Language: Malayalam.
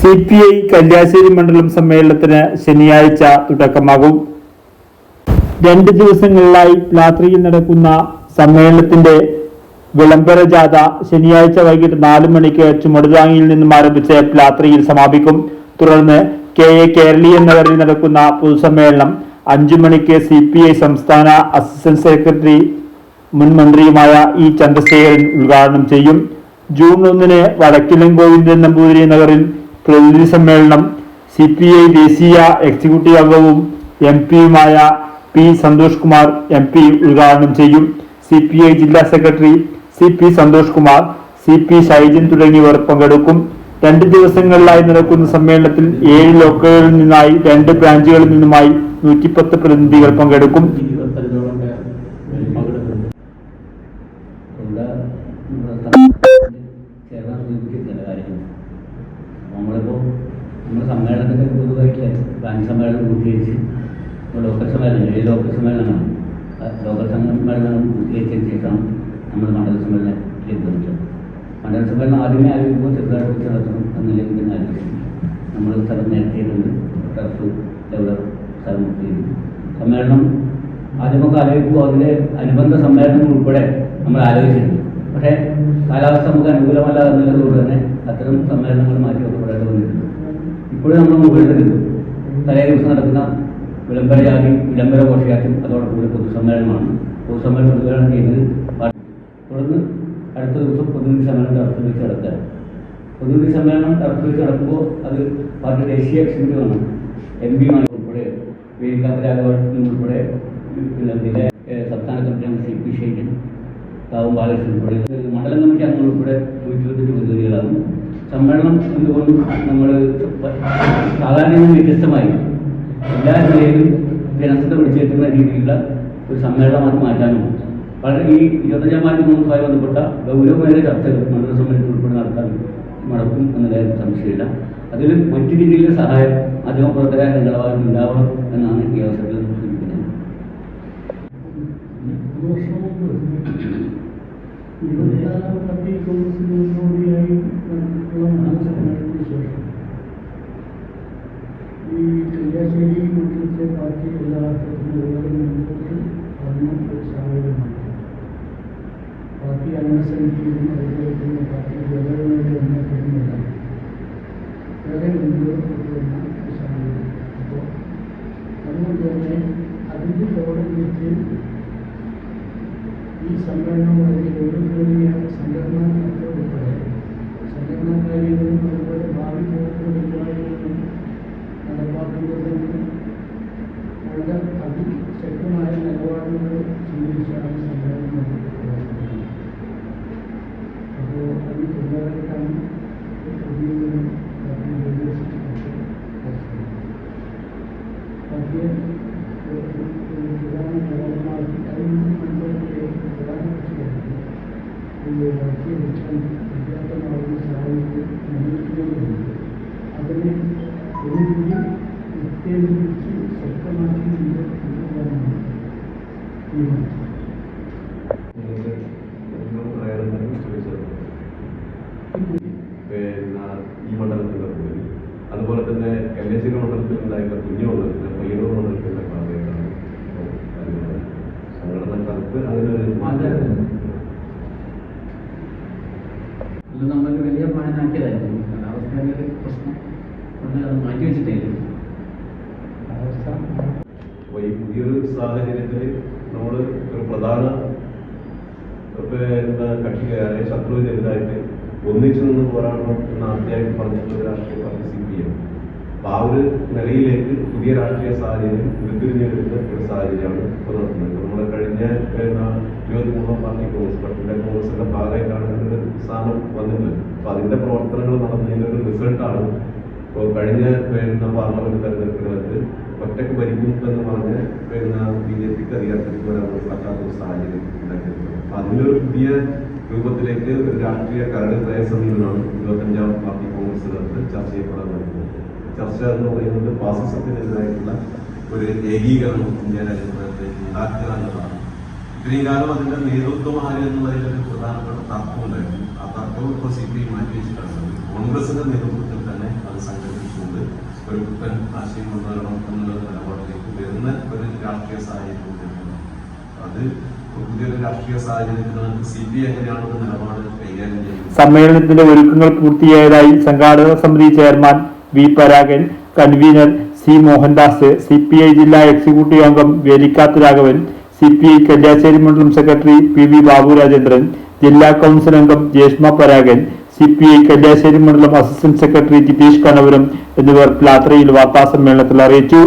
സി പി ഐ കല്യാശ്ശേരി മണ്ഡലം സമ്മേളനത്തിന് ശനിയാഴ്ച തുടക്കമാകും. രണ്ട് ദിവസങ്ങളിലായി രാത്രിയിൽ നടക്കുന്ന സമ്മേളനത്തിന്റെ വിളംബര ജാഥ ശനിയാഴ്ച വൈകിട്ട് നാല് മണിക്ക് ചുമടുതാങ്ങിയിൽ നിന്നും ആരംഭിച്ച് രാത്രിയിൽ സമാപിക്കും. തുടർന്ന് കെ എ കേരളീയ നഗറിൽ നടക്കുന്ന പൊതുസമ്മേളനം അഞ്ചു മണിക്ക് സി പി ഐ സംസ്ഥാന അസിസ്റ്റന്റ് സെക്രട്ടറി മുൻ മന്ത്രിയുമായ ഇ ചന്ദ്രശേഖരൻ ഉദ്ഘാടനം ചെയ്യും. ജൂൺ ഒന്നിന് വടക്കിലം ഗോവിന്ദൻ നമ്പൂതിരി നഗറിൽ പ്രതിനിധി സമ്മേളനം സി പി ഐ ദേശീയ എക്സിക്യൂട്ടീവ് അംഗവും M പിയുമായ P Santhosh Kumar M P ഉദ്ഘാടനം ചെയ്യും. സി പി ഐ ജില്ലാ secretary C P Santhosh Kumar C P Shaijan തുടങ്ങിയവർ പങ്കെടുക്കും. രണ്ട് ദിവസങ്ങളിലായി നടക്കുന്ന സമ്മേളനത്തിൽ ഏഴ് ലോക്കലുകളിൽ നിന്നായി രണ്ട് ബ്രാഞ്ചുകളിൽ നിന്നുമായി നൂറ്റിപ്പത്ത് പ്രതിനിധികൾ പങ്കെടുക്കും. നമ്മുടെ സമ്മേളനത്തിന്റെ പൊതുവായിട്ട് പ്ലാൻ സമ്മേളനം പൂർത്തീകരിച്ച്. ലോക്കൽ സമ്മേളനം ഏഴ് ലോക്കൽ സമ്മേളനമാണ്. ലോക്കൽ സമ്മേളനം പൂർത്തീകരിച്ചതിന് ശേഷം നമ്മൾ മണ്ഡല സമ്മേളനം വന്നിട്ട് മണ്ഡല സമ്മേളനം ആദ്യമേ ആലോചിക്കുമ്പോൾ ചെറുതായിട്ട് നടത്തണം എന്നില്ലെങ്കിൽ പിന്നെ ആലോചിച്ചു നമ്മൾ സ്ഥലം നേരത്തേക്കുണ്ട് ടർഫ് ഡെവലപ്പ് സ്ഥലം പൂർത്തീകരിക്കും സമ്മേളനം ആദ്യമൊക്കെ ആലോചിക്കുമ്പോൾ അതിലെ അനുബന്ധ സമ്മേളനം ഉൾപ്പെടെ നമ്മൾ ആലോചിച്ചിട്ടുണ്ട് പക്ഷേ കാലാവസ്ഥ നമുക്ക് അനുകൂലമല്ല എന്നുള്ളതുകൊണ്ട് തന്നെ അത്തരം സമ്മേളനങ്ങൾ മാറ്റി വെക്കപ്പെടേണ്ടി വന്നിട്ടുണ്ട് ഇപ്പോഴും നമ്മൾ മുകളിൽ നിൽക്കും തലേ ദിവസം നടക്കുന്ന വിളംബര വിളംബര ഘോഷയാത്രയും അതോടൊപ്പം പൊതുസമ്മേളനമാണ്. പൊതുസമ്മേളനം ഉദ്ഘാടനം ചെയ്തത് തുടർന്ന് അടുത്ത ദിവസം പൊതുനിധി സമ്മേളനം ടർഫ് വെച്ച് നടത്തുക പൊതുനിധി സമ്മേളനം ടർഫ് വെച്ച് നടക്കുമ്പോൾ അത് പാർട്ടി ദേശീയ എക്സിക്യൂട്ടീവ് ആണ് എം പിമാർ ഉൾപ്പെടെ വേദികാന്ത രാഘവൻ ഉൾപ്പെടെ പിന്നെ സംസ്ഥാന കമ്മിറ്റി കമ്മിറ്റിയാണ് സി പി ശൈലൻ കാവും ബാലകൃഷ്ണൻ ഉൾപ്പെടെ. മണ്ഡലം കമ്മിറ്റി അംഗങ്ങൾ ഉൾപ്പെടെ നൂറ്റി ഇരുപത്തെട്ട് പ്രതിനിധികളാണ് സമ്മേളനം എന്തുകൊണ്ടും നമ്മൾ സാധാരണ വ്യത്യസ്തമായി എല്ലാ ജില്ലയിലും ജനസത്തെ പിടിച്ചെത്തുന്ന രീതിയിലുള്ള ഒരു സമ്മേളനമാക്കി മാറ്റാനും വളരെ ഈ ഇരുപത്തഞ്ചാം മാറ്റി മൂന്നുമായി ബന്ധപ്പെട്ട ഗൗരവമായ ചർച്ചകൾ സമ്മേളനത്തിൽ ഉൾപ്പെടെ നടത്താൻ നടക്കും എന്നതായാലും സംശയമില്ല. അതിൽ മറ്റു രീതിയിലുള്ള സഹായം മാധ്യമപ്രവർത്തകരായ നിലവാരം ഉണ്ടാവണം എന്നാണ് ഈ അവസരത്തിൽ സൂചിപ്പിക്കുന്നത് പാർട്ടി കോൺഗ്രസിന് മുന്നോടിയായി നടത്തിയിട്ടുള്ള മഹാസമ്മേളനത്തിന് ശേഷം ഈ കല്യാശ്ശേരി മണ്ഡലത്തിലെ പാർട്ടി എല്ലാ അർത്ഥത്തിലും വളരെ മുന്നോട്ട് വന്ന ഒരു സാഹചര്യമാണ് പാർട്ടി അംഗസംഖ്യയിലും അതുപോലെ തന്നെ പാർട്ടി ജനങ്ങളുടെ എണ്ണത്തിലുമല്ല വളരെ മുന്നോട്ട് വന്ന ഒരു സാഹചര്യം അപ്പോൾ അതുകൊണ്ട് തന്നെ അതിന്റെ ഗവൺമെന്റ് ഈ സമ്മേളനവുമായി ഓരോരുത്തരുടെയ സംഘടനാ തത്വം ഉൾപ്പെടെ സംഘടനാ കാര്യങ്ങളും അതുപോലെ ഭാവി പോക്കുകളിലും നടപ്പാക്കുന്നതിന് വളരെ അതിശക്തമായ നിലപാടുകൾ സ്വീകരിച്ചാണ് സമ്മേളനം നടത്തുന്നത് അപ്പോൾ അതിന് തുടരായിട്ടാണ് പുതിയൊരു പാർട്ടി നിർദ്ദേശിച്ചിട്ടുള്ളത് പാർട്ടിയെ ഒരു പ്രധാന ഘടകമാക്കി അതിന് മണ്ഡലത്തിലെ പ്രധാന കക്ഷിയാണ് ഈ രാഷ്ട്രീയ ലക്ഷ്യം വിദ്യാർത്ഥമാകുന്ന സാഹചര്യം നിലനിൽക്കുന്നുണ്ട് അതിനെ ഒന്നുകൂടി ഉത്തേജിപ്പിച്ച് ശക്തമാക്കി കൊണ്ടുപോകാനാണ് തീരുമാനിച്ചത് പിന്നെ ഈ മണ്ഡലത്തിന്റെ അതുപോലെ തന്നെ കല്യാശ്ശേരി മണ്ഡലത്തിൽ ഉണ്ടായിരുന്ന കുഞ്ഞു മണ്ഡലത്തിലെ പയ്യന്നൂർ മണ്ഡലത്തിന്റെ ഭാഗമായിട്ടാണ് ഇപ്പോൾ വരുന്നത് സംഘടനക്കാർക്ക് അങ്ങനെ ഒരു മാറ്റം ഇത് നമ്മളൊരു വലിയ പ്ലാനാക്കിയതായിരുന്നു കാലാവസ്ഥയുടെ ഒരു പ്രശ്നം കൊണ്ട് അത് മാറ്റി വെച്ചിട്ടില്ല അപ്പോൾ ഈ പുതിയൊരു സാഹചര്യത്തിൽ നമ്മൾ ഒരു പ്രധാന കക്ഷിക്കാരെ ശത്രുവിനെതിരായിട്ട് ഒന്നിച്ചു നിന്ന് പോരാടണം എന്ന് ആദ്യമായിട്ട് പറഞ്ഞിട്ടുള്ള രാഷ്ട്രീയ പാർട്ടി സി പി എം അപ്പോൾ ആ ഒരു നിലയിലേക്ക് പുതിയ രാഷ്ട്രീയ സാഹചര്യം ഉരുത്തിരിഞ്ഞെടുക്കുന്ന ഒരു സാഹചര്യമാണ് ഇപ്പോൾ നടക്കുന്നത്. നമ്മൾ കഴിഞ്ഞ പിന്നെ ഇരുപത്തി മൂന്നാം പാർട്ടി കോൺഗ്രസ് പട്ടിന്റെ കോൺഗ്രസിന്റെ ഭാഗമായിട്ടാണ് ഒരു സ്ഥാനം വന്നിട്ടുള്ളത്. അപ്പോൾ അതിന്റെ പ്രവർത്തനങ്ങൾ നടന്നതിന്റെ ഒരു റിസൾട്ടാണ് ഇപ്പോൾ കഴിഞ്ഞ വരുന്ന പാർലമെന്റ് തെരഞ്ഞെടുപ്പിനകത്ത് ഒറ്റയ്ക്ക് ഭരിക്കും എന്ന് പറഞ്ഞ് വരുന്ന ബി ജെ പിക്ക് അധികാരത്തിലേക്ക് വരാൻ പറ്റാത്ത ഒരു സാഹചര്യം ഉണ്ടാക്കിയിട്ടുണ്ട്. അതിന്റെ പുതിയ രൂപത്തിലേക്ക് ഒരു രാഷ്ട്രീയ കരട് നയ സമീപനമാണ് ഇരുപത്തഞ്ചാം പാർട്ടി കോൺഗ്രസിനകത്ത് ചർച്ച ചെയ്യപ്പെടാൻ നടക്കുന്നത് ചർച്ച എന്ന് പറയുന്നത് ഫാസിസത്തിനെതിരായിട്ടുള്ള ഒരു ഏകീകരണം ഇന്ത്യ രാജ്യത്ത് ഉണ്ടാക്കുക എന്നതാണ്. ഇത്രയും കാലം അതിന്റെ നേതൃത്വം ആര് എന്നുള്ളതിൽ ഒരു പ്രധാനപ്പെട്ട തർക്കം ഉണ്ടായിരുന്നു ആ തർക്കം ഇപ്പോൾ സി പി ഐ മാറ്റി വെച്ചിട്ടാണ് കോൺഗ്രസിന്റെ അത് ഒരു പുത്തൻ ആശയം കൊണ്ടുവരണം എന്നുള്ള നിലപാടിലേക്ക് വരുന്ന ഒരു രാഷ്ട്രീയ സാഹചര്യം കൂടിയാണ്. അത് സമ്മേളനത്തിന്റെ ഒരുക്കങ്ങൾ പൂർത്തിയായതായി സംഘാടക സമിതി chairman V Paragan convener C Mohandas C P I ജില്ലാ എക്സിക്യൂട്ടീവ് അംഗം Velikkath Raghavan C P I Kalliasseri മണ്ഡലം secretary P V Babu Rajendran ജില്ലാ കൗൺസിൽ അംഗം Jeshma Paragan C P I Kalliasseri മണ്ഡലം അസിസ്റ്റന്റ് സെക്രട്ടറി ജിതീഷ് കനവരം എന്നിവർ പ്ലാത്രയിൽ വാർത്താ സമ്മേളനത്തിൽ അറിയിച്ചു.